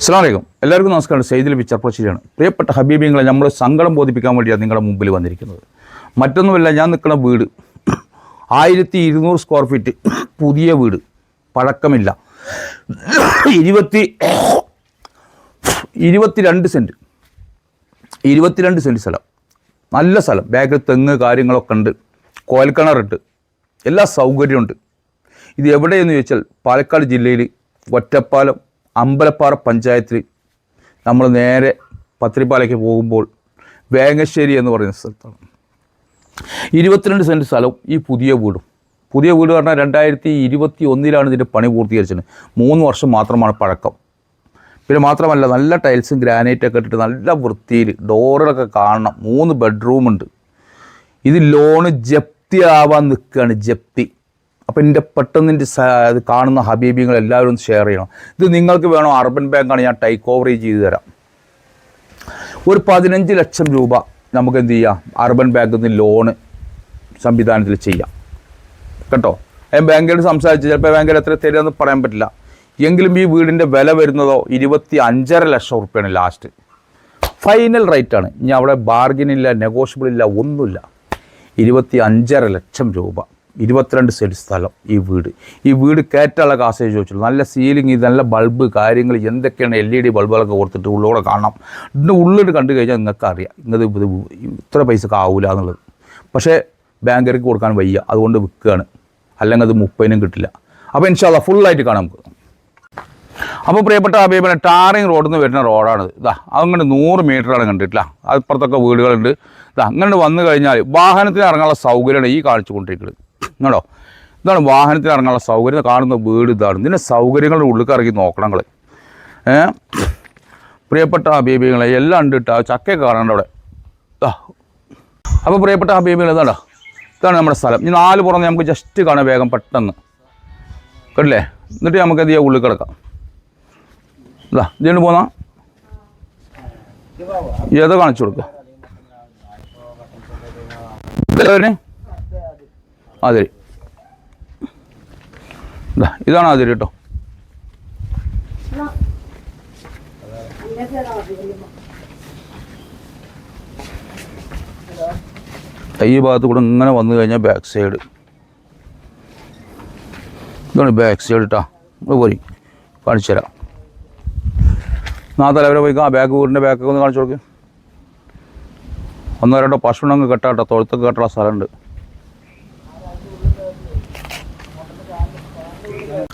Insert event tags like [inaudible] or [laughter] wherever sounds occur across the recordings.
അസ്ലാമലൈക്കും എല്ലാവർക്കും നമസ്കാരം. സെയ്തിൽ പിച്ചർപ്പശ്ശേരിയാണ് പ്രിയപ്പെട്ട ഹബീബിങ്ങളെ നമ്മൾ സങ്കടം ബോധിപ്പിക്കാൻ വേണ്ടിയാണ് നിങ്ങളുടെ മുമ്പിൽ വന്നിരിക്കുന്നത്. മറ്റൊന്നുമല്ല ഞാൻ നിൽക്കുന്ന വീട് [coughs] ആയിരത്തി ഇരുന്നൂറ് സ്ക്വയർ ഫീറ്റ് പുതിയ വീട്. പഴക്കമില്ല. [coughs] ഇരുപത്തി [coughs] ഇരുപത്തിരണ്ട് സെന്റ് ഇരുപത്തിരണ്ട് സെന്റ് സ്ഥലം. നല്ല സ്ഥലം. ബാക്കിൽ തെങ്ങ് കാര്യങ്ങളൊക്കെ ഉണ്ട്. കോൽക്കിണറുണ്ട്. എല്ലാ സൗകര്യമുണ്ട്. ഇത് എവിടെയെന്ന് ചോദിച്ചാൽ പാലക്കാട് ജില്ലയിൽ ഒറ്റപ്പാലം അമ്പലപ്പാറ പഞ്ചായത്തിൽ നമ്മൾ നേരെ പത്തിരിപ്പാലയ്ക്ക് പോകുമ്പോൾ വേങ്ങശ്ശേരി എന്ന് പറയുന്ന സ്ഥലത്താണ്. ഇരുപത്തിരണ്ട് സെന്റ് സ്ഥലവും ഈ പുതിയ വീടും. പുതിയ വീട് പറഞ്ഞാൽ രണ്ടായിരത്തി ഇരുപത്തി ഒന്നിലാണ് ഇതിന്റെ പണി പൂർത്തീകരിച്ചത്. മൂന്ന് വർഷം മാത്രമാണ് പഴക്കം. പിന്നെ മാത്രമല്ല നല്ല ടൈൽസും ഗ്രാനൈറ്റൊക്കെ ഇട്ടിട്ട് നല്ല വൃത്തിയിൽ ഡോറുകളൊക്കെ കാണണം. മൂന്ന് ബെഡ്റൂമുണ്ട്. ഇത് ലോണ് ജപ്തി ആവാൻ നിൽക്കുകയാണ് ജപ്തി. അപ്പം എന്റെ പെട്ടെന്ന് എന്റെ കാണുന്ന ഹബീബിങ്ങൾ എല്ലാവരും ഷെയർ ചെയ്യണം. ഇത് നിങ്ങൾക്ക് വേണോ? അർബൻ ബാങ്കാണ് ഞാൻ ടൈക്ക് ഓവർ ചെയ്ത് തരാം. ഒരു പതിനഞ്ച് ലക്ഷം രൂപ നമുക്ക് എന്ത് ചെയ്യാം? അർബൻ ബാങ്കിൽ നിന്ന് ലോണ് സംവിധാനത്തിൽ ചെയ്യാം. കേട്ടോ? ഞാൻ ബാങ്കിനോട് സംസാരിച്ച്. ചിലപ്പോൾ ബാങ്കിൽ എത്ര തരുമെന്ന് പറയാൻ പറ്റില്ല. എങ്കിലും ഈ വീടിന്റെ വില വരുന്നതോ ഇരുപത്തി അഞ്ചര ലക്ഷം റുപ്യാണ് ലാസ്റ്റ് ഫൈനൽ റേറ്റാണ് ഇനി അവിടെ ബാർഗിനില്ല നെഗോഷ്യബിൾ ഇല്ല ഒന്നുമില്ല. ഇരുപത്തി അഞ്ചര ലക്ഷം രൂപ. ഇരുപത്തിരണ്ട് സെന്റ് സ്ഥലം ഈ വീട്. ഈ വീട് കയറ്റാനുള്ള കാശേ ചോദിച്ചുള്ളൂ നല്ല സീലിംഗ് ഇത് നല്ല ബൾബ് കാര്യങ്ങൾ എന്തൊക്കെയാണ് എൽ ഇ ഡി ബൾബുകളൊക്കെ കൊടുത്തിട്ട് ഉള്ളൂടെ കാണാം ഇതിന്റെ ഉള്ളിൽ കണ്ടു കഴിഞ്ഞാൽ നിങ്ങൾക്ക് അറിയാം നിങ്ങൾക്ക് ഇത് ഇത്ര പൈസക്ക് ആവില്ല എന്നുള്ളത്. പക്ഷേ ബാങ്കർക്ക് കൊടുക്കാൻ വയ്യ. അതുകൊണ്ട് വിൽക്കുകയാണ്. അല്ലെങ്കിൽ അത് മുപ്പതിനും കിട്ടില്ല. അപ്പോൾ ഇൻഷാല്ല ഫുള്ളായിട്ട് കാണാം നമുക്ക്. അപ്പോൾ പ്രിയപ്പെട്ട അഭിപ്രായം ടാറിങ് റോഡിൽ നിന്ന് വരുന്ന റോഡാണ് ഇതാ. അങ്ങനെ നൂറ് മീറ്ററാണ് കണ്ടിട്ടില്ല. അപ്പുറത്തൊക്കെ വീടുകളുണ്ട്. ഇതാ അങ്ങനെ വന്നു കഴിഞ്ഞാൽ വാഹനത്തിന് ഇറങ്ങാനുള്ള സൗകര്യമാണ് ഈ കാണിച്ചു കൊണ്ടിരിക്കുന്നത്. കേട്ടോ ഇതാണ് വാഹനത്തിൽ ഇറങ്ങാനുള്ള സൗകര്യം. കാണുന്ന വീട് ഇതാണ്. ഇതിന്റെ സൗകര്യങ്ങളുടെ ഉള്ളിൽ ഇറങ്ങി നോക്കണം നിങ്ങൾ പ്രിയപ്പെട്ട ഹബീബികളെ എല്ലാം ഉണ്ട് കേട്ടോ ചക്കയൊക്കെ കാണണ്ട അവിടെ. അപ്പോൾ പ്രിയപ്പെട്ട ഹബീബികൾ ഇതാണ്ടോ ഇതാണ് നമ്മുടെ സ്ഥലം. ഈ നാല് പുറമെ നമുക്ക് ജസ്റ്റ് കാണാം വേഗം പെട്ടെന്ന്. കണ്ടില്ലേ എന്നിട്ട് നമുക്ക് എന്ത് ചെയ്യാം ഉള്ളിൽ കിടക്കാം. ഇതാ ഇതിന് പോന്നാ? ഏതോ കാണിച്ചു കൊടുക്കുക അതിരി ഇതാ ഇതാണ് അതിരി കേട്ടോ ഈ ഭാഗത്ത് കൂടെ ഇങ്ങനെ വന്നു കഴിഞ്ഞാൽ ബാക്ക് സൈഡ് ഇതാണ് ബാക്ക് സൈഡ് ഇവിടെ പോരി കാണിച്ചു തരാം. നാ തലവരെ പോയി ആ ബാക്ക് വീടിന്റെ ബാക്കൊക്കെ ഒന്ന് കാണിച്ചു കൊടുക്കും. ഒന്നോ രണ്ടോ പശുണങ്ങ് കെട്ടാട്ടോ. തൊഴുത്തൊക്കെ കെട്ടുള്ള സ്ഥലമുണ്ട്.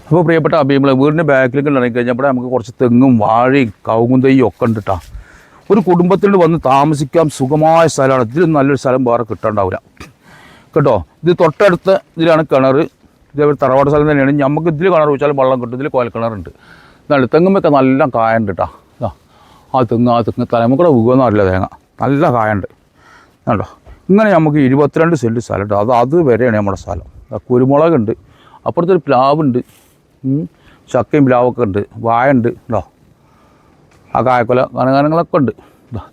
അപ്പോൾ പ്രിയപ്പെട്ട അഭിമുഖ വീടിന്റെ ബാക്കിലേക്ക് ഇറങ്ങി കഴിഞ്ഞപ്പോൾ നമുക്ക് കുറച്ച് തെങ്ങും വാഴയും തെയ്യും ഒക്കെ ഉണ്ട് കേട്ടോ ഒരു കുടുംബത്തിൽ വന്ന് താമസിക്കാൻ സുഖമായ സ്ഥലമാണ്. ഇതിൽ നല്ലൊരു സ്ഥലം വേറെ കിട്ടണ്ടാവില്ല. കേട്ടോ? ഇത് തൊട്ടടുത്ത് ഇതിലാണ് കിണർ ഇതേപോലെ തറവാട് സ്ഥലം തന്നെയാണ്. നമുക്ക് ഇതിൽ കിണർ വെച്ചാൽ വെള്ളം കിട്ടും. ഇതിൽ കോയൽ കിണറുണ്ട്. നല്ല തെങ്ങുമൊക്കെ നല്ല കായുണ്ട് കേട്ടോ ആ തെങ്ങ് ആ തെങ്ങ് തലമുക്കൂടെ വീകുമെന്ന് അറിയില്ല തേങ്ങ. നല്ല കായുണ്ട്. കേട്ടോ ഇങ്ങനെ നമുക്ക് ഇരുപത്തിരണ്ട് സെന്റ് സ്ഥലം ഉണ്ട് അത് അത് വരെയാണ് നമ്മുടെ സ്ഥലം. കുരുമുളകുണ്ട്. അപ്പുറത്തൊരു പ്ലാവുണ്ട്. ചക്കയും പ്ലാവൊക്കെ ഉണ്ട്. വാഴ ഉണ്ട് കേട്ടോ ആ കായക്കൊല കനകാനങ്ങളൊക്കെ ഉണ്ട്.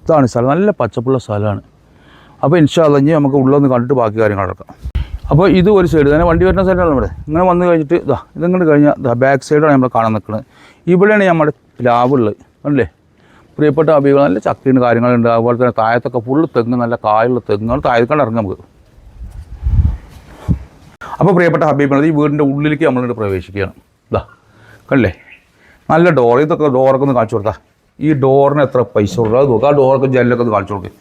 ഇതാണ് സ്ഥലം. നല്ല പച്ചപ്പുള്ള സ്ഥലമാണ്. അപ്പോൾ ഇൻഷാല്ല ഇനി നമുക്ക് ഉള്ളൊന്ന് കണ്ടിട്ട് ബാക്കി കാര്യങ്ങൾ നടക്കാം. അപ്പോൾ ഇത് ഒരു സൈഡ് തന്നെ വണ്ടി വരുന്ന സൈഡാണ് നമ്മുടെ ഇങ്ങനെ വന്നു കഴിഞ്ഞിട്ട് ഇതാ ഇതിങ്ങോട്ട് കഴിഞ്ഞാൽ ഇതാ ബാക്ക് സൈഡാണ് നമ്മൾ കാണാൻ നിൽക്കുന്നത്. ഇവിടെയാണ് നമ്മുടെ പ്ലാവുള്ളത്. അല്ലേ പ്രിയപ്പെട്ട അഭികൾ നല്ല ചക്കയുണ്ട് കാര്യങ്ങളുണ്ട്. അതുപോലെ തന്നെ താഴത്തൊക്കെ ഫുള്ള് തെങ്ങ് നല്ല കായുള്ള തെങ്ങുകൾ താഴത്തേക്കാണ് ഇറങ്ങും നമുക്ക്. അപ്പോൾ പ്രിയപ്പെട്ട ഹബീബ് ഈ വീടിന്റെ ഉള്ളിലേക്ക് നമ്മളിവിടെ പ്രവേശിക്കുകയാണ്. ഇതാ കണ്ടില്ലേ? നല്ല ഡോർ ഇതൊക്കെ ഡോറൊക്കെ ഒന്ന് കാണിച്ചു കൊടുത്താൽ ഈ ഡോറിന് എത്ര പൈസ കൊടുക്കുക അത് നോക്കുക ആ ഡോറൊക്കെ ജനലൊക്കെ ഒന്ന് കാണിച്ചു കൊടുക്കുക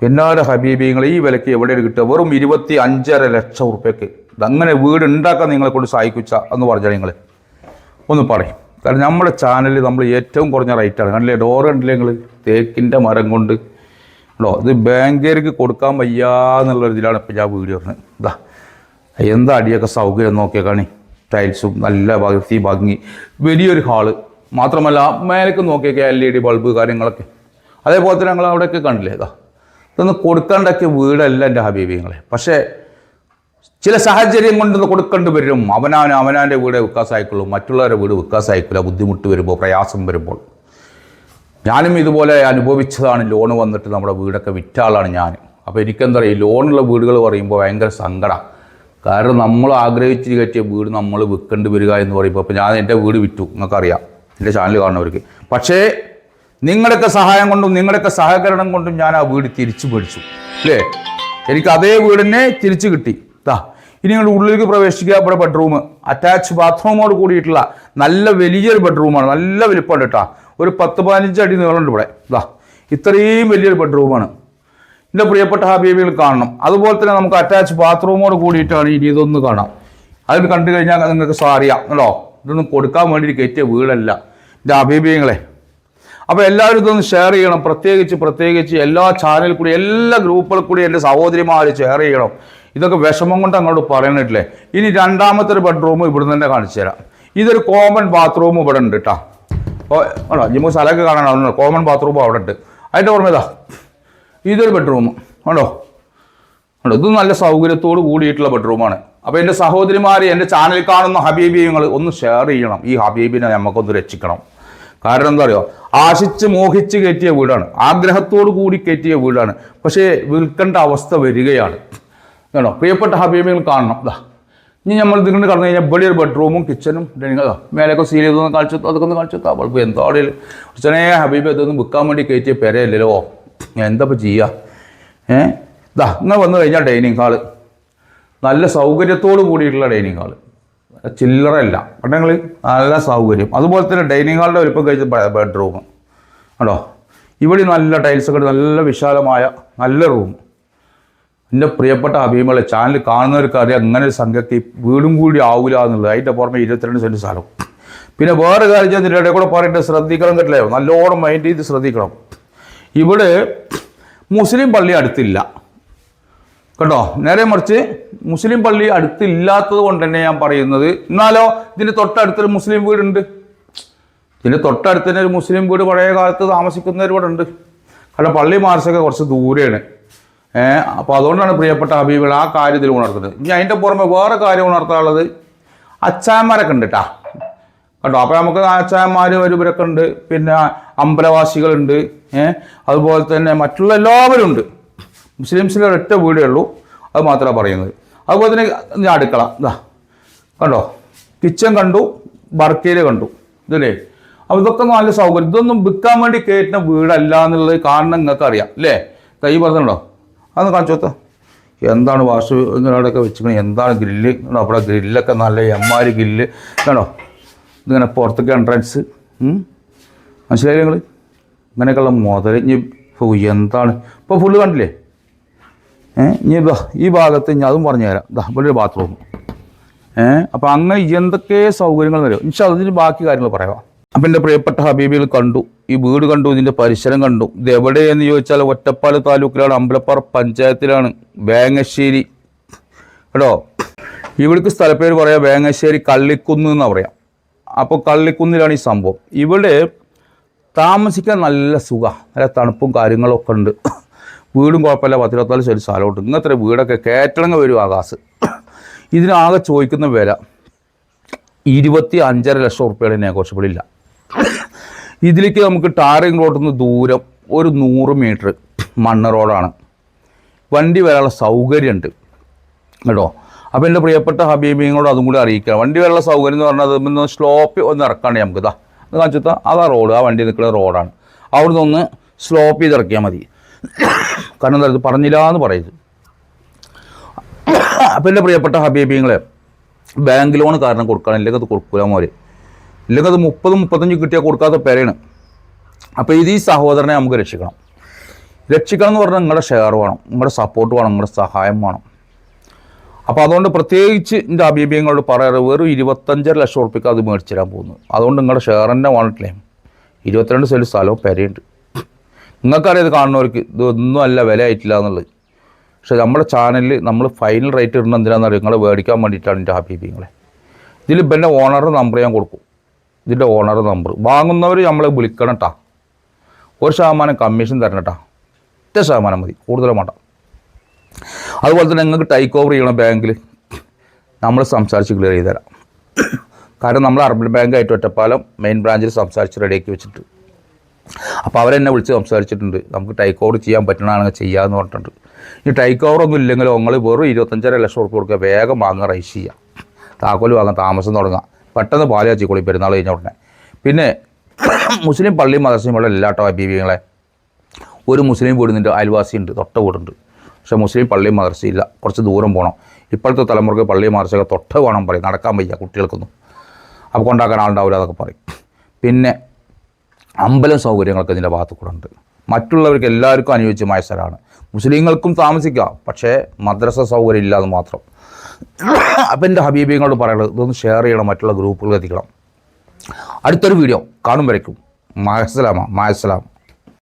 പിന്നാലെ ഹബീബിങ്ങൾ ഈ വിലയ്ക്ക് എവിടെയാണ് കിട്ടുക? വെറും ഇരുപത്തി അഞ്ചര ലക്ഷം ഉറുപ്പ്യക്ക്. ഇതങ്ങനെ വീട് ഉണ്ടാക്കാൻ നിങ്ങളെ കൊണ്ട് സഹായിക്കുച്ച എന്ന് പറഞ്ഞാൽ നിങ്ങൾ ഒന്ന് പറയും. കാരണം നമ്മുടെ ചാനലിൽ നമ്മൾ ഏറ്റവും കുറഞ്ഞ റേറ്റാണ് കണ്ടില്ലേ? ഡോർ കണ്ടില്ലേ നിങ്ങൾ തേക്കിന്റെ മരം കൊണ്ട്. ഉണ്ടോ ഇത് ബാങ്കേർക്ക് കൊടുക്കാൻ വയ്യാന്നുള്ള ഇതിലാണ് ഇപ്പം ഞാൻ വീഡിയോ പറഞ്ഞത് ഇതാ എന്താ അടിയൊക്കെ സൗകര്യം നോക്കിയാൽ കാണി. ടൈൽസും നല്ല ഭംഗി ഭംഗി. വലിയൊരു ഹാൾ മാത്രമല്ല മേലേക്ക് നോക്കിയൊക്കെ എൽ ഇ ഡി ബൾബ് കാര്യങ്ങളൊക്കെ. അതേപോലെ തന്നെ ഞങ്ങൾ അവിടെയൊക്കെ കണ്ടില്ലേ ഇതാ. ഇതൊന്ന് കൊടുക്കേണ്ടൊക്കെ വീടല്ല എന്റെ ഹബീബിങ്ങളെ പക്ഷേ ചില സാഹചര്യം കൊണ്ടൊന്ന് കൊടുക്കേണ്ടി വരും. അവനാൻ അവനാന്റെ വീട് വിൽക്കാൻ സഹായിക്കുള്ളൂ മറ്റുള്ളവരുടെ വീട് വിൽക്കാൻ സഹായിക്കില്ല ബുദ്ധിമുട്ട് വരുമ്പോൾ പ്രയാസം വരുമ്പോൾ. ഞാനും ഇതുപോലെ അനുഭവിച്ചതാണ്. ലോൺ വന്നിട്ട് നമ്മുടെ വീടൊക്കെ വിറ്റാളാണ് ഞാൻ. അപ്പോൾ എനിക്കെന്താ പറയുക ഈ ലോണുള്ള വീടുകൾ പറയുമ്പോൾ ഭയങ്കര സങ്കടം. കാരണം നമ്മൾ ആഗ്രഹിച്ച് കയറ്റിയ വീട് നമ്മൾ വിൽക്കേണ്ടി വരിക എന്ന് പറയുമ്പോൾ അപ്പോൾ ഞാൻ എന്റെ വീട് വിറ്റു നിങ്ങൾക്കറിയാം. എന്റെ ചാനൽ കാണുന്നവർക്ക്. പക്ഷേ നിങ്ങളുടെയൊക്കെ സഹായം കൊണ്ടും നിങ്ങളുടെയൊക്കെ സഹകരണം കൊണ്ടും ഞാൻ ആ വീട് തിരിച്ചു മേടിച്ചു. അല്ലേ? എനിക്ക് അതേ വീടിനെ തിരിച്ചു കിട്ടി. ദാ ഇനി നിങ്ങൾ ഉള്ളിലേക്ക് പ്രവേശിക്കുക. ഇവിടെ ബെഡ്റൂം അറ്റാച്ച് ബാത്റൂമോട് കൂടിയിട്ടുള്ള നല്ല വലിയൊരു ബെഡ്റൂമാണ് നല്ല വലിപ്പമുണ്ട് കേട്ടോ. ഒരു പത്ത് പതിനഞ്ച് അടി നീളമുണ്ട് ഇവിടെ. ദാ ഇത്രയും വലിയൊരു ബെഡ്റൂമാണ് എന്റെ പ്രിയപ്പെട്ട ഹബീബികൾ കാണണം. അതുപോലെ തന്നെ നമുക്ക് അറ്റാച്ച് ബാത്റൂമോട് കൂടിയിട്ടാണ് ഇനി ഇതൊന്ന് കാണാം. അതിൽ കണ്ടു കഴിഞ്ഞാൽ നിങ്ങൾക്ക് സാറിയാം കേട്ടോ? ഇതൊന്നും കൊടുക്കാൻ വേണ്ടി കയറ്റിയ വീടല്ല. എന്റെ ഹബീബിയങ്ങളെ അപ്പോൾ എല്ലാവരും ഇതൊന്ന് ഷെയർ ചെയ്യണം. പ്രത്യേകിച്ച് പ്രത്യേകിച്ച് എല്ലാ ചാനലിൽ കൂടി എല്ലാ ഗ്രൂപ്പുകൾ കൂടി എന്റെ സഹോദരിമാർ ഷെയർ ചെയ്യണം. ഇതൊക്കെ വിഷമം കൊണ്ട് അങ്ങോട്ട് പറയണിട്ടില്ലേ ഇനി രണ്ടാമത്തെ ഒരു ബെഡ്റൂം ഇവിടെ തന്നെ കാണിച്ചു തരാം. ഇതൊരു കോമൺ ബാത്റൂം ഇവിടെ ഉണ്ട് കേട്ടോ ആണോ? ജിമ്മു സ്ഥലമൊക്കെ കാണാൻ കോമൺ ബാത്റൂം അവിടെ ഉണ്ട്. അതിന്റെ ഓർമ്മ ഇതാ. ഇതൊരു ബെഡ്റൂം ഉണ്ടോ ഉണ്ടോ ഇത് നല്ല സൗകര്യത്തോട് കൂടിയിട്ടുള്ള ബെഡ്റൂമാണ് അപ്പോൾ എന്റെ സഹോദരിമാർ എന്റെ ചാനൽ കാണുന്ന ഹബീബി നിങ്ങൾ ഒന്ന് ഷെയർ ചെയ്യണം. ഈ ഹബീബിനെ നമുക്കൊന്ന് രക്ഷിക്കണം. കാരണം എന്താ പറയുക ആശിച്ച് മോഹിച്ച് കയറ്റിയ വീടാണ്. ആഗ്രഹത്തോട് കൂടി കയറ്റിയ വീടാണ്. പക്ഷേ വിൽക്കേണ്ട അവസ്ഥ വരികയാണ്. കേട്ടോ പ്രിയപ്പെട്ട ഹബീബികൾ കാണണം. ഇതാ ഇനി നമ്മൾ ഇതിങ്ങനെ കടന്നു കഴിഞ്ഞാൽ ഇവിടെ ഒരു ബെഡ്റൂമും കിച്ചനും ഡൈനിങ് മേലൊക്കെ സീൽ ചെയ്തൊന്ന് കാണിച്ചു അതൊക്കെ ഒന്ന് കാണിച്ചു അപ്പോൾ എന്താടേലും ചെറിയ ഹബീബ് അതൊന്നും വിൽക്കാൻ വേണ്ടി കയറ്റിയ പെരയല്ലല്ലോ. എന്താ ഇപ്പം ചെയ്യുക ഏ? ഇതാ ഇങ്ങനെ വന്നു കഴിഞ്ഞാൽ ഡൈനിങ് ഹാൾ നല്ല സൗകര്യത്തോട് കൂടിയിട്ടുള്ള ഡൈനിങ് ഹാൾ ചില്ലറയല്ല. കണ്ടെങ്കിൽ നല്ല സൗകര്യം. അതുപോലെ തന്നെ ഡൈനിങ് ഹാളിന്റെ വലിപ്പം കഴിച്ച ബെഡ്റൂം ആണോ ഇവിടെ നല്ല ടൈൽസ് ഒക്കെ നല്ല വിശാലമായ നല്ല റൂം എന്റെ പ്രിയപ്പെട്ട അഭിമുകളെ ചാനൽ കാണുന്നവർക്ക് അറിയാം അങ്ങനെ ഒരു സംഖ്യക്ക് വീടും കൂടി ആവില്ല എന്നുള്ളത്. അതിന്റെ പുറമെ ഇരുപത്തിരണ്ട് സെന്റ് സ്ഥലം. പിന്നെ വേറെ കാര്യം ഇതിന്റെ ഇടയിൽ കൂടെ പറയേണ്ടത് ശ്രദ്ധിക്കണം കേട്ടില്ലേ? നല്ലോണം മൈൻഡ് ചെയ്ത് ശ്രദ്ധിക്കണം. ഇവിടെ മുസ്ലിം പള്ളി അടുത്തില്ല. കേട്ടോ? നേരെ മറിച്ച് മുസ്ലിം പള്ളി അടുത്തില്ലാത്തത് കൊണ്ട് തന്നെ ഞാൻ പറയുന്നത് എന്നാലോ ഇതിന്റെ തൊട്ടടുത്തൊരു മുസ്ലിം വീടുണ്ട്. ഇതിന്റെ തൊട്ടടുത്ത് തന്നെ ഒരു മുസ്ലിം വീട് പഴയ കാലത്ത് താമസിക്കുന്നവർ ഇവിടെ ഉണ്ട്. കാരണം പള്ളി മാർച്ചൊക്കെ കുറച്ച് ദൂരെയാണ്. ഏഹ് അപ്പോൾ അതുകൊണ്ടാണ് പ്രിയപ്പെട്ട ഹബീബുകൾ ആ കാര്യത്തിൽ ഉണർത്തുന്നത്. ഇനി അതിന്റെ പുറമെ വേറെ കാര്യം ഉണർത്താനുള്ളത് അച്ചാന്മാരൊക്കെ ഉണ്ട് കേട്ടാ കേട്ടോ അപ്പോൾ നമുക്ക് അച്ചാന്മാർ ഇവരൊക്കെ ഉണ്ട് പിന്നെ അമ്പലവാസികളുണ്ട്. ഏഹ് അതുപോലെ തന്നെ മറ്റുള്ള എല്ലാവരും ഉണ്ട്. മുസ്ലിംസിലെ ഒരൊറ്റ വീടേ ഉള്ളൂ. അത് മാത്രമാണ് പറയുന്നത്. അതുപോലെ തന്നെ ഞാൻ അടുക്കള. ഇതാ കണ്ടോ? കിച്ചൺ കണ്ടു ബർക്കയിൽ കണ്ടു. ഇതല്ലേ? അപ്പോൾ ഇതൊക്കെ നല്ല സൗകര്യം. ഇതൊന്നും വിൽക്കാൻ വേണ്ടി കയറ്റുന്ന വീടല്ല എന്നുള്ളത് കാരണം നിങ്ങൾക്ക് അറിയാം അല്ലേ തൈ പറഞ്ഞുണ്ടോ അതൊന്ന് കാണിച്ചു കൊടുത്ത. എന്താണ് വാഷ് ഇങ്ങനെയൊക്കെ വെച്ചിരിക്കുന്നത്? എന്താണ് ഗ്രില്ല്? അവിടെ ഗ്രില്ലൊക്കെ നല്ല എമ്മാരി ഗ്രില്ല്. കണ്ടോ? ഇതിങ്ങനെ പുറത്തേക്ക് എൻട്രൻസ് മനസ്സിലായി നിങ്ങൾ ഇങ്ങനെയൊക്കെയുള്ള മുതൽ ഇനി ഓ എന്താണ്? ഇപ്പോൾ ഫുള്ള് കണ്ടില്ലേ? ഏഹ് ഇനി ഈ ഭാഗത്ത് ഞാൻ അതും പറഞ്ഞു തരാം. ഇതാ ഇവിടെ ബാത്റൂം ഏഹ് അപ്പോൾ അങ്ങനെ എന്തൊക്കെ സൗകര്യങ്ങൾ വരും? ഇൻഷാ അതിന് ബാക്കി കാര്യങ്ങൾ പറയാം. അപ്പം എന്റെ പ്രിയപ്പെട്ട ഹബീബികൾ കണ്ടു. ഈ വീട് കണ്ടു ഇതിന്റെ പരിസരം കണ്ടു. ഇത് എവിടെയെന്ന് ചോദിച്ചാൽ ഒറ്റപ്പാല താലൂക്കിലാണ് അമ്പലപ്പാറ പഞ്ചായത്തിലാണ്. വേങ്ങശ്ശേരി. കേട്ടോ? ഇവിടേക്ക് സ്ഥലപ്പേര് പറയാം വേങ്ങശ്ശേരി കള്ളിക്കുന്ന് എന്ന് പറയാം. അപ്പോൾ കള്ളിക്കുന്നിലാണ് ഈ സംഭവം. ഇവിടെ താമസിക്കാൻ നല്ല സുഖം. നല്ല തണുപ്പും കാര്യങ്ങളൊക്കെ ഉണ്ട്. വീടും കുഴപ്പമില്ല. പത്തിരുപത്താൽ ശരി സ്ഥലമുണ്ട്. ഇങ്ങനത്തെ വീടൊക്കെ കയറ്റണങ്ങ് വരും ആകാശ്. ഇതിനാകെ ചോദിക്കുന്ന വില ഇരുപത്തി അഞ്ചര ലക്ഷം റുപ്യയുടെ നെഗോഷ്യബിളില്ല ഇതിലേക്ക് നമുക്ക് ടാറിങ് റോഡിൽ നിന്ന് ദൂരം ഒരു നൂറ് മീറ്റർ മണ്ണ് റോഡാണ്. വണ്ടി വരാനുള്ള സൗകര്യമുണ്ട്. കേട്ടോ? അപ്പോൾ എന്റെ പ്രിയപ്പെട്ട ഹബീബിങ്ങളോട് അതും കൂടി അറിയിക്കുക വണ്ടി വരെയുള്ള സൗകര്യം എന്ന് പറഞ്ഞാൽ ഒന്ന് സ്ലോപ്പ് ഒന്ന് ഇറക്കാണ്ട് നമുക്ക് ഇതാ അത് കാണിച്ചാൽ അതാ റോഡ് ആ വണ്ടി നിൽക്കുന്ന റോഡാണ് അവിടെ ഒന്ന് സ്ലോപ്പ് ചെയ്ത് ഇറക്കിയാൽ മതി. കാരണം എന്താ പറഞ്ഞില്ല എന്ന് പറയുന്നത് അപ്പോൾ എന്റെ പ്രിയപ്പെട്ട ഹബീബിങ്ങളെ ബാങ്ക് ലോൺ കാരണം കൊടുക്കണം. ഇല്ലെങ്കിൽ അത് കൊടുക്കൂല മോര് ഇല്ലെങ്കിൽ അത് മുപ്പത് മുപ്പത്തഞ്ച് കിട്ടിയാൽ കൊടുക്കാത്ത പേരാണ് അപ്പോൾ ഇത് ഈ സഹോദരനെ നമുക്ക് രക്ഷിക്കണം. രക്ഷിക്കണം എന്ന് പറഞ്ഞാൽ നിങ്ങളുടെ ഷെയർ വേണം. നിങ്ങളുടെ സപ്പോർട്ട് വേണം. നിങ്ങളുടെ സഹായം വേണം. അപ്പോൾ അതുകൊണ്ട് പ്രത്യേകിച്ച് എന്റെ അഭിപ്രായങ്ങളോട് പറയാറ് വെറും ഇരുപത്തഞ്ചര ലക്ഷം ഉറുപ്പിക്ക് അത് മേടിച്ചു തരാൻ പോകുന്നു. അതുകൊണ്ട് നിങ്ങളുടെ ഷെയർ തന്നെ വേണിട്ടില്ലേ ഇരുപത്തിരണ്ട് സെന്റ് സ്ഥലവും പെരയുണ്ട്. നിങ്ങൾക്കറിയാം ഇത് കാണുന്നവർക്ക് ഇതൊന്നും അല്ല വില ആയിട്ടില്ല എന്നുള്ളത്. പക്ഷേ നമ്മുടെ ചാനലിൽ നമ്മൾ ഫൈനൽ റേറ്റ് ഇടുന്ന എന്തിനാണെന്ന് അറിയാം? നിങ്ങളെ മേടിക്കാൻ വേണ്ടിയിട്ടാണ് എന്റെ അഭിപ്രായങ്ങളെ ഇതിൽ ഇപ്പം ഓണറുടെ നമ്പർ ഞാൻ കൊടുക്കും. ഇതിന്റെ ഓണർ നമ്പർ വാങ്ങുന്നവർ നമ്മളെ വിളിക്കണം കേട്ടാ ഒരു ശതമാനം കമ്മീഷൻ തരണം കേട്ടാ ഒറ്റ ശതമാനം മതി. കൂടുതലും വേണ്ട. അതുപോലെ തന്നെ നിങ്ങൾക്ക് ടൈക്ക് ഓവർ ചെയ്യണം ബാങ്കിൽ നമ്മൾ സംസാരിച്ച് ക്ലിയർ ചെയ്ത് തരാം. കാരണം നമ്മൾ അർബൻ ബാങ്കായിട്ട് ഒറ്റപ്പാലം മെയിൻ ബ്രാഞ്ചിൽ സംസാരിച്ച് റെഡിയാക്കി വെച്ചിട്ട്. അപ്പോൾ അവരെന്നെ വിളിച്ച് സംസാരിച്ചിട്ടുണ്ട്. നമുക്ക് ടൈക്ക് ഓവർ ചെയ്യാൻ പറ്റണമെങ്കിൽ ചെയ്യാമെന്ന് പറഞ്ഞിട്ടുണ്ട്. ഈ ടൈക്ക് ഓവർ ഒന്നും ഇല്ലെങ്കിലും നിങ്ങൾ വെറും ഇരുപത്തഞ്ചര ലക്ഷം ഉറുപ്പ് കൊടുക്കുക. വേഗം വാങ്ങാൻ റൈസ് ചെയ്യാം താക്കോൽ വാങ്ങാൻ താമസം തുടങ്ങാം പെട്ടെന്ന് പാൽ വെച്ചിക്കോളി പെരുന്നാൾ കഴിഞ്ഞ ഉടനെ. പിന്നെ [coughs] മുസ്ലിം പള്ളിയും മദർസയും ഉള്ള എല്ലാ ടോ ബീവികളെ ഒരു മുസ്ലിം വീടുന്നുണ്ട് അയൽവാസിയുണ്ട്. തൊട്ട വീടുണ്ട്. പക്ഷേ മുസ്ലിം പള്ളിയും മദർസയില്ല. കുറച്ച് ദൂരം പോകണം ഇപ്പോഴത്തെ തലമുറയ്ക്ക് പള്ളി മദർസയൊക്കെ തൊട്ട് വേണം പറയും. നടക്കാൻ വയ്യ കുട്ടികൾക്കൊന്നും. അപ്പോൾ കൊണ്ടാക്കാൻ ആളുണ്ടാവില്ല അതൊക്കെ പറയും. പിന്നെ അമ്പലം സൗകര്യങ്ങളൊക്കെ ഇതിന്റെ ഭാഗത്ത് കൂടെ ഉണ്ട്. മറ്റുള്ളവർക്ക് എല്ലാവർക്കും അനുയോജ്യമായ സ്ഥലമാണ്. മുസ്ലിങ്ങൾക്കും താമസിക്കാം. പക്ഷേ മദ്രസ സൗകര്യം ഇല്ലാതെ മാത്രം. അപ്പം എന്റെ ഹബീബിങ്ങളോട് പറയുന്നത് ഇതൊന്ന് ഷെയർ ചെയ്യണം മറ്റുള്ള ഗ്രൂപ്പുകൾ എത്തിക്കണം. അടുത്തൊരു വീഡിയോ കാണും വരയ്ക്കും. മായസ്സലാമ മായസ്സലാം